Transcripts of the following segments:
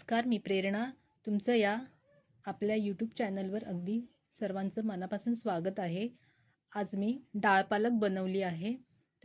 नमस्कार मी प्रेरणा. तुमचं या आपल्या यूट्यूब चॅनलवर अगदी सर्वांचं मनापासून स्वागत आहे. आज मी डाळ पालक बनवली आहे.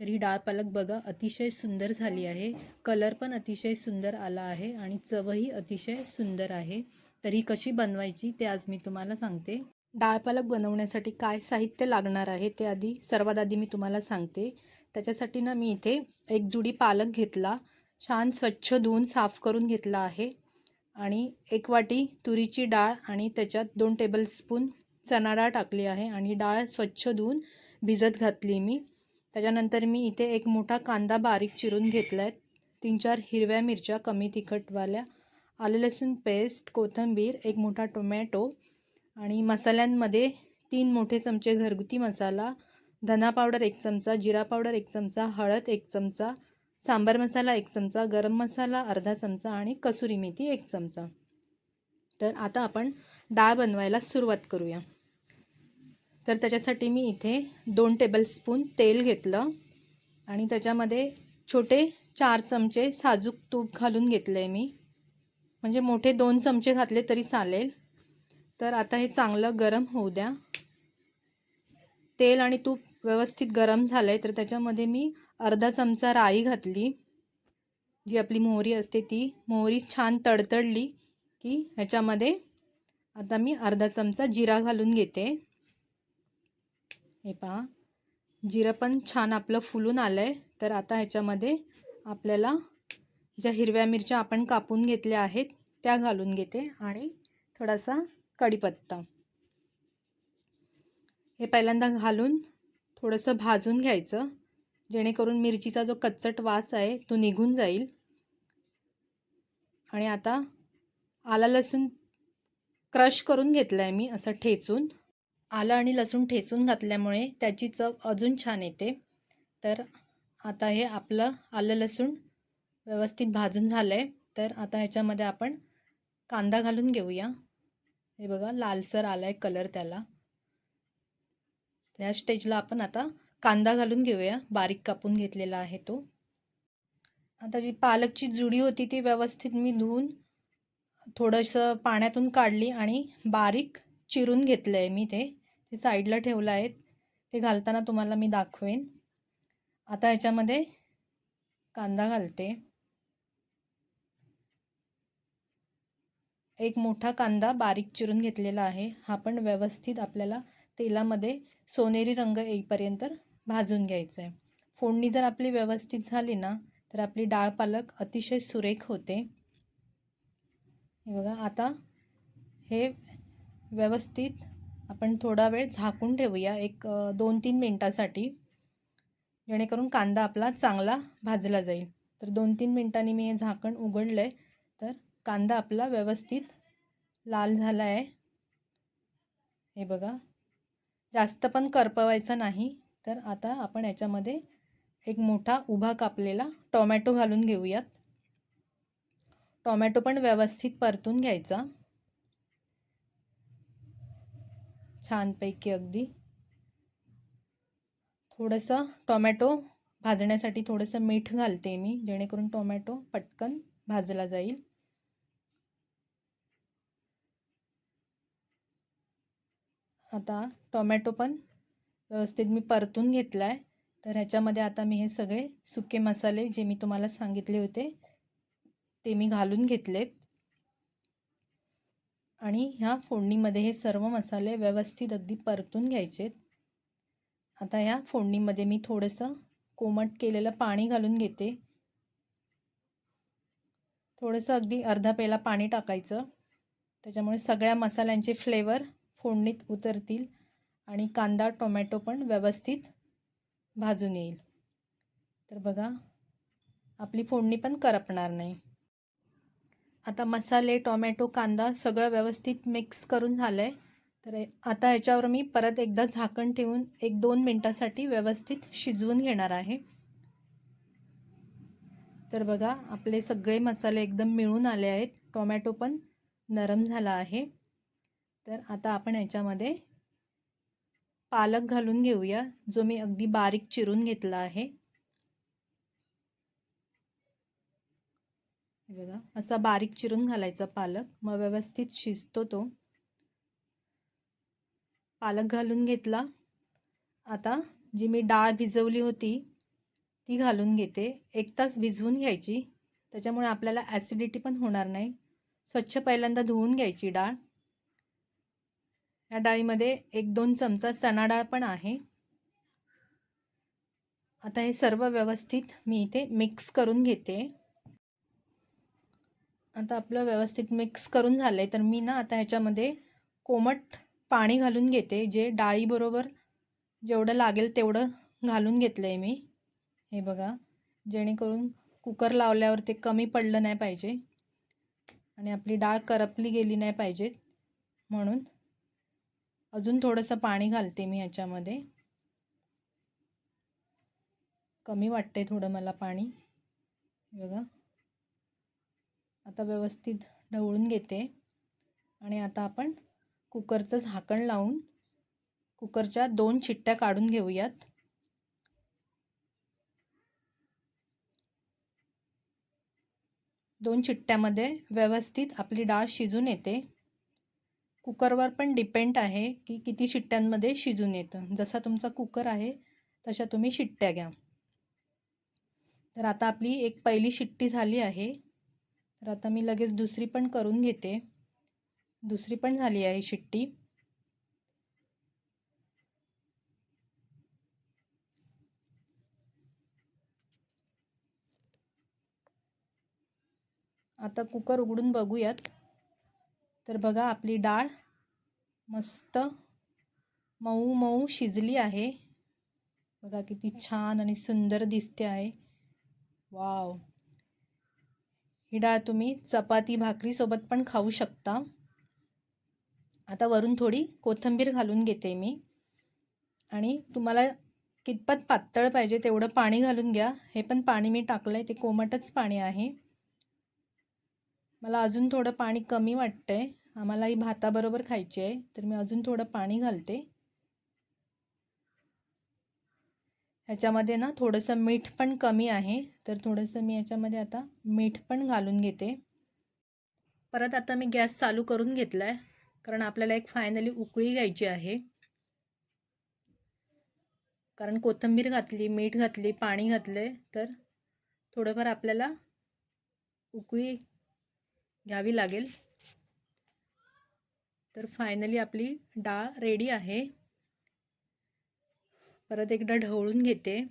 तर ही डाळ पालक बघा अतिशय सुंदर झाली आहे. कलर पण अतिशय सुंदर आला आहे आणि चवही अतिशय सुंदर आहे. तर ही कशी बनवायची ते आज मी तुम्हाला सांगते. डाळ पालक बनवण्यासाठी काय साहित्य लागणार आहे ते आधी सर्वात आधी मी तुम्हाला सांगते. त्याच्यासाठी ना मी इथे एक जुडी पालक घेतला. छान स्वच्छ धुवून साफ करून घेतला आहे. आणि एक वाटी तुरीची डाळ आणि त्याच्यात दोन टेबलस्पून चणा डाळ टाकली आहे. आणि डाळ स्वच्छ धुवून भिजत घातली मी. त्याच्यानंतर मी इथे एक मोठा कांदा बारीक चिरून घेतला आहे तीन चार हिरव्या मिरच्या कमी तिखटवाल्या आले लसूण पेस्ट कोथिंबीर एक मोठा टोमॅटो आणि मसाल्यांमध्ये तीन मोठे चमचे घरगुती मसाला धना पावडर एक चमचा जिरा पावडर एक चमचा हळद एक चमचा सांबार मसाला एक चमचा गरम मसाला अर्धा चमचा आणि कसुरी मेथी एक चमचा. तर आता आपण डाळ बनवायला सुरुवात करूया. तर त्याच्यासाठी मी इथे दोन टेबलस्पून तेल घेतलं आणि त्याच्यामध्ये छोटे चार चमचे साजूक तूप घालून घेतलं आहे मी. म्हणजे मोठे दोन चमचे घातले तरी चालेल. तर आता हे चांगलं गरम होऊ द्या. तेल आणि तूप व्यवस्थित गरम झालं आहे तर त्याच्यामध्ये मी अर्धा चमचा राई घातली. जी आपली मोहरी असते ती. मोहरी छान तडतडली की ह्याच्यामध्ये आता मी अर्धा चमचा जिरा घालून घेते. हे पहा. जिरं पण छान आपलं फुलून आलं आहे तर आता ह्याच्यामध्ये आपल्याला ज्या हिरव्या मिरच्या आपण कापून घेतल्या आहेत त्या घालून घेते आणि थोडासा कढीपत्ता. हे पहिल्यांदा घालून थोडंसं भाजून घ्यायचं. जेणेकरून मिरचीचा जो कच्चट वास आहे तो निघून जाईल. आणि आता आला लसूण क्रश करून घेतला आहे मी असं ठेचून. आलं आणि लसूण ठेचून घातल्यामुळे त्याची चव अजून छान येते. तर आता हे आपलं आलं लसूण व्यवस्थित भाजून झालं आहे तर आता ह्याच्यामध्ये आपण कांदा घालून घेऊया. हे बघा लालसर आला आहे कलर त्याला. त्या स्टेजला आपण आता कांदा घालून घेऊया. बारीक कापून घेतलेला आहे तो. आता जी पालकची जुडी होती ती व्यवस्थित मी धुवून थोडंसं पाण्यातून काढली आणि बारीक चिरून घेतलं आहे मी ते. ते साईडला ठेवलं आहे ते घालताना तुम्हाला मी दाखवेन. आता ह्याच्यामध्ये कांदा घालते. एक मोठा कांदा बारीक चिरून घेतलेला आहे. हा पण व्यवस्थित आपल्याला तेलामध्ये सोनेरी रंग येईपर्यंत भाजून घ्यायचं आहे फोडणी जर आपली व्यवस्थित झाली ना तर आपली डाळ पालक अतिशय सुरेख होते. हे बघा आता हे व्यवस्थित आपण थोडा वेळ झाकून ठेवूया एक दोन तीन मिनटासाठी. जेणेकरून कांदा आपला चांगला भाजला जाईल. तर दोन तीन मिनटांनी मी हे झाकण उघडलं आहे तर कांदा आपला व्यवस्थित लाल झाला आहे हे बघा जास्त पण करपवायचा नाही. तर आता आपण याच्यामध्ये एक मोठा उभा कापलेला टोमॅटो घालून घेऊयात. टोमॅटो पण व्यवस्थित परतून घ्यायचा. छानपैकी अगदी. थोडंसं टोमॅटो भाजण्यासाठी थोडंसं मीठ घालते मी जेणेकरून टोमॅटो पटकन भाजला जाईल. आता टोमॅटो पण व्यवस्थित मी परतून घेतला आहे तर ह्याच्यामध्ये आता मी हे सगळे सुके मसाले जे मी तुम्हाला सांगितले होते ते मी घालून घेतलेत. आणि ह्या फोडणीमध्ये हे सर्व मसाले व्यवस्थित अगदी परतून घ्यायचेत. आता ह्या फोडणीमध्ये मी थोडंसं कोमट केलेलं पाणी घालून घेते. थोडंसं अगदी अर्धा पेला पाणी टाकायचं. त्याच्यामुळे सगळ्या मसाल्यांचे फ्लेवर फोडणीत उतरतील. आणि कांदा टोमॅटो पण व्यवस्थित भाजून येईल. तर बघा आपली फोडणी पण करपणार नाही. आता मसाले टोमॅटो कांदा सगळं व्यवस्थित मिक्स करून झालं आहे तर आता याच्यावर मी परत एकदा झाकण ठेवून एक दोन मिनटासाठी व्यवस्थित शिजवून घेणार आहे. तर बघा आपले सगळे मसाले एकदम मिळून आले आहेत. टोमॅटो पण नरम झाला आहे. तर आता आपण याच्यामध्ये पालक घालून घेऊया जो मी अगदी बारीक चिरून घेतला आहे. बघा असा बारीक चिरून घालायचा पालक. मग व्यवस्थित शिजतो तो. पालक घालून घेतला. आता जी मी डाळ भिजवली होती ती घालून घेते. एक तास भिजवून घ्यायची. त्याच्यामुळे आपल्याला ॲसिडिटी पण होणार नाही. स्वच्छ पहिल्यांदा धुवून घ्यायची डाळ. या डाळीमध्ये एक दोन चमचा चणा डाळ पण आहे. आता हे सर्व व्यवस्थित मी इथे मिक्स करून घेते. आता आपलं व्यवस्थित मिक्स करून झालं आहे तर मी ना आता ह्याच्यामध्ये कोमट पाणी घालून घेते जे डाळीबरोबर जेवढं लागेल तेवढं घालून घेतलं आहे मी. हे बघा जेणेकरून कुकर लावल्यावर ते कमी पडलं नाही पाहिजे आणि आपली डाळ करपली गेली नाही पाहिजे म्हणून. अजून थोडंसं पाणी घालते मी ह्याच्यामध्ये. कमी वाटते थोडं मला पाणी. बघा. आता व्यवस्थित ढवळून घेते. आणि आता आपण कुकरचं झाकण लावून कुकरच्या दोन चिट्ट्या काढून घेऊयात. दोन चिट्ट्यामध्ये व्यवस्थित आपली डाळ शिजून येते. कुकरवर पण डिपेंड आहे की किती शिट्ट्यांमध्ये शिजून येतं. जसा तुमचा कुकर आहे तशा तुम्ही शिट्ट्या घ्या. तर आता आपली एक पहिली शिट्टी झाली आहे. तर आता मी लगेच दुसरी पण करून घेते. दुसरी पण झाली आहे शिट्टी. आता कुकर उघडून बघूयात. तर बघा आपली डाळ मस्त मऊ मऊ शिजली आहे. बघा किती छान आणि सुंदर दिसते आहे. वाव. ही डाळ तुम्ही चपाती भाकरीसोबत पण खाऊ शकता. आता वरून थोडी कोथिंबीर घालून घेते मी. आणि तुम्हाला कितपत पातळ पाहिजे तेवढं पाणी घालून घ्या. हे पण पाणी मी टाकलं आहे ते कोमटच पाणी आहे. मला अजून थोडं पाणी कमी वाटतं आहे आम्हाला ही भाताबरोबर खायची आहे तर मी अजून थोडं पाणी घालते. ह्याच्यामध्ये ना थोडंसं मीठ पण कमी आहे तर थोडंसं मी याच्यामध्ये आता मीठ पण घालून घेते. परत आता मी गॅस चालू करून घेतला आहे कारण आपल्याला एक फायनली उकळी घ्यायची आहे. कारण कोथिंबीर घातली मीठ घातली पाणी घातले तर थोडंफार आपल्याला उकळी घ्यावी लागेल. तर फायनली आपली डाळ रेडी आहे. परत एकदा ढवळून घेते.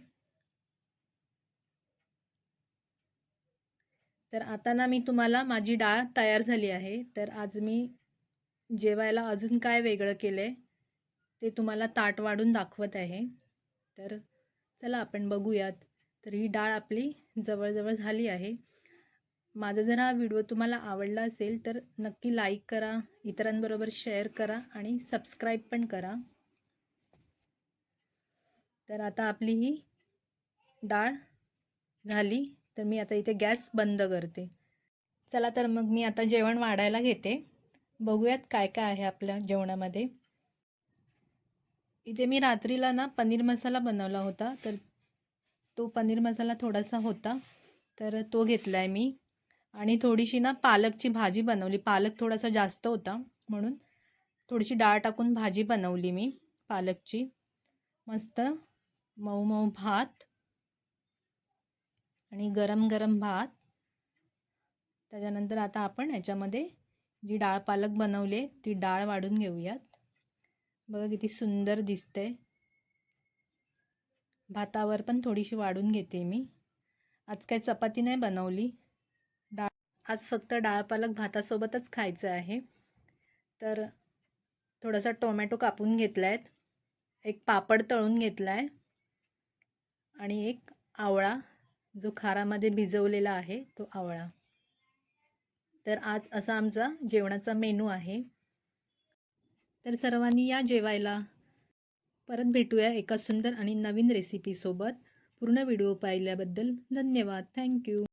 तर आता ना मी तुम्हाला माझी डाळ तयार झाली आहे. तर आज मी जेवायला अजून काय वेगळं केलं आहे ते तुम्हाला ताट वाढून दाखवत आहे. तर चला आपण बघूयात. तर ही डाळ आपली जवळजवळ झाली आहे. माझा जर हा व्हिडिओ तुम्हाला आवडला असेल तर नक्की लाईक करा इतरांबरोबर शेअर करा आणि सबस्क्राईब पण करा. तर आता आपली ही डाळ झाली तर मी आता इथे गॅस बंद करते. चला तर मग मी आता जेवण वाढायला घेते. बघूयात काय काय आहे आपल्या जेवणामध्ये. इथे मी रात्रीला ना पनीर मसाला बनवला होता तर तो पनीर मसाला थोडासा होता तर तो घेतला आहे मी. आणि थोडीशी ना पालकची भाजी बनवली. पालक थोडासा जास्त होता म्हणून. थोडीशी डाळ टाकून भाजी बनवली मी पालकची. मस्त मऊ मऊ भात आणि गरम गरम भात. त्याच्यानंतर आता आपण ह्याच्यामध्ये जी डाळ पालक बनवले ती डाळ वाढून घेऊयात. बघा किती सुंदर दिसते भातावर पण थोडीशी वाढून घेते मी. आज काय चपाती नाही बनवली. आज फक्त डाळ पालक भातासोबतच खायचं आहे. तर थोडासा टोमॅटो कापून घेतला आहेत एक पापड तळून घेतला आहे आणि एक आवळा जो खारामध्ये भिजवलेला आहे तो आवळा. तर आज असा आमचा जेवणाचा मेनू आहे. तर सर्वांनी या जेवायला परत भेटूया एका सुंदर आणि नवीन रेसिपीसोबत पूर्ण व्हिडिओ पाहिल्याबद्दल धन्यवाद. थँक्यू